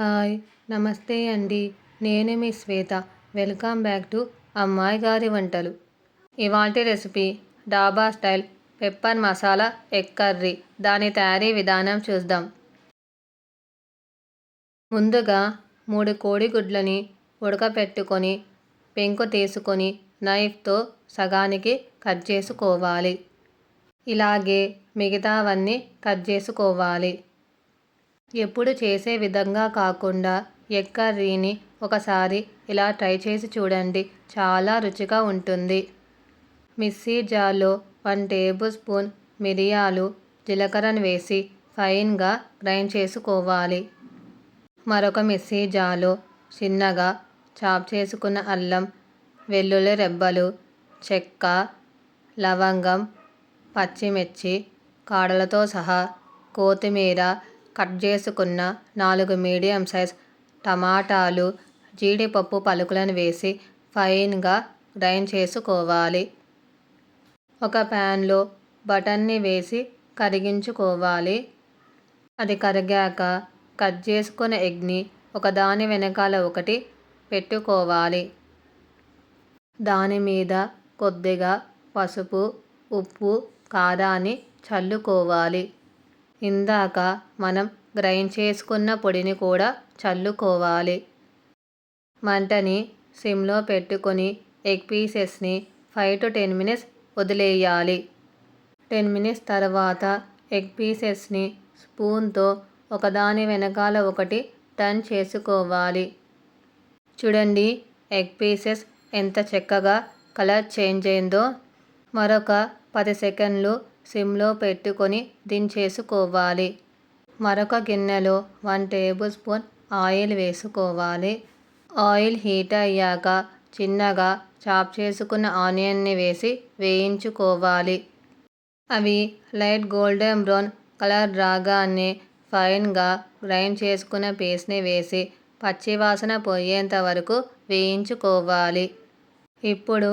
Hi నమస్తే అండి. నేను మీ శ్వేత. వెల్కమ్ బ్యాక్ టు అమ్మాయి గారి వంటలు. ఇవాటి recipe dhaba style pepper masala egg curry. దాని తయారీ విధానం చూద్దాం. ముందుగా మూడు కోడిగుడ్లని ఉడకపెట్టుకొని పెంకు తీసుకొని నైఫ్తో సగానికి కట్ చేసుకోవాలి. ఇలాగే మిగతావన్నీ కట్ చేసుకోవాలి. ఎప్పుడు చేసే విధంగా కాకుండా ఎగ్ కర్రీని ఒకసారి ఇలా ట్రై చేసి చూడండి. చాలా రుచిగా ఉంటుంది. మిక్సీ జార్లో వన్ టేబుల్ స్పూన్ మిరియాలు జీలకర్రను వేసి ఫైన్గా గ్రైండ్ చేసుకోవాలి. మరొక మిక్సీ జార్లో చిన్నగా చాప్ చేసుకున్న అల్లం వెల్లుల్లి రెబ్బలు చెక్క లవంగం పచ్చిమిర్చి కాడలతో సహా కొత్తిమీర కట్ చేసుకున్న నాలుగు మీడియం సైజ్ టమాటాలు జీడిపప్పు పలుకులను వేసి ఫైన్గా గ్రైండ్ చేసుకోవాలి. ఒక ప్యాన్లో బటన్ని వేసి కరిగించుకోవాలి. అది కరిగాక కట్ చేసుకున్న ఎగ్ని ఒకదాని వెనకాల ఒకటి పెట్టుకోవాలి. దాని మీద కొద్దిగా పసుపు ఉప్పు కారాన్ని చల్లుకోవాలి. ఇందాక మనం గ్రైండ్ చేసుకున్న పొడిని కూడా చల్లుకోవాలి. మంటని సిమ్లో పెట్టుకొని ఎగ్ పీసెస్ని ఫైవ్ టు టెన్ మినిట్స్ వదిలేయాలి. టెన్ మినిట్స్ తర్వాత ఎగ్ పీసెస్ని స్పూన్తో ఒకదాని వెనకాల ఒకటి టర్న్ చేసుకోవాలి. చూడండి ఎగ్ పీసెస్ ఎంత చక్కగా కలర్ చేంజ్ అయిందో. మరొక పది సెకండ్లు సిమ్లో పెట్టుకొని దించేసుకోవాలి. మరొక గిన్నెలో వన్ టేబుల్ స్పూన్ ఆయిల్ వేసుకోవాలి. ఆయిల్ హీట్ అయ్యాక చిన్నగా చాప్ చేసుకున్న ఆనియన్ని వేసి వేయించుకోవాలి. అవి లైట్ గోల్డెన్ బ్రౌన్ కలర్ రాగానే ఫైన్గా గ్రైండ్ చేసుకున్న పేస్ట్ని వేసి పచ్చివాసన పోయేంత వరకు వేయించుకోవాలి. ఇప్పుడు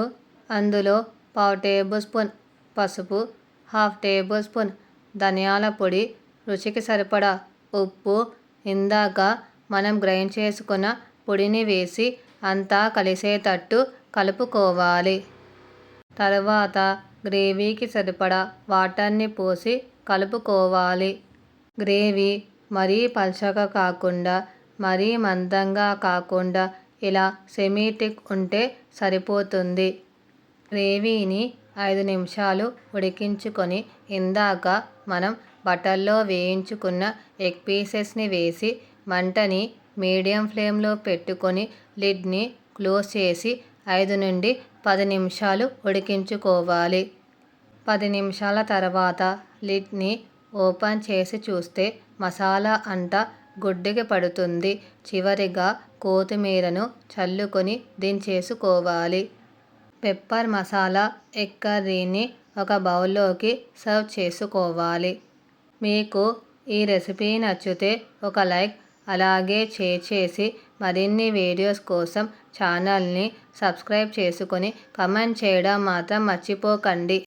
అందులో పావు టేబుల్ స్పూన్ పసుపు హాఫ్ టేబుల్ స్పూన్ ధనియాల పొడి రుచికి సరిపడా ఉప్పు. ఇందాక మనం గ్రైండ్ చేసుకున్న పొడిని వేసి అంతా కలిసేటట్టు కలుపుకోవాలి. తర్వాత గ్రేవీకి సరిపడా వాటర్ని పోసి కలుపుకోవాలి. గ్రేవీ మరీ పలచగా కాకుండా మరీ మందంగా కాకుండా ఇలా సెమీటిక్ ఉంటే సరిపోతుంది. గ్రేవీని ఐదు నిమిషాలు ఉడికించుకొని ఇందాక మనం బటర్లో వేయించుకున్న ఎగ్ పీసెస్ని వేసి మంటని మీడియం ఫ్లేమ్లో పెట్టుకొని లిడ్ని క్లోజ్ చేసి ఐదు నుండి పది నిమిషాలు ఉడికించుకోవాలి. పది నిమిషాల తర్వాత లిడ్ని ఓపెన్ చేసి చూస్తే మసాలా అంతా గుడ్డకి పడుతుంది. చివరిగా కొత్తిమీరను చల్లుకొని దించేసుకోవాలి. పెప్పర్ మసాలా ఎగ్ కర్రీని ఒక బౌల్లోకి సర్వ్ చేసుకోవాలి. మీకు ఈ రెసిపీ నచ్చితే ఒక లైక్ అలాగే షేర్ చేసి మరిన్ని వీడియోస్ కోసం ఛానల్ని సబ్స్క్రైబ్ చేసుకొని కమెంట్ చేయడం మాత్రం మర్చిపోకండి.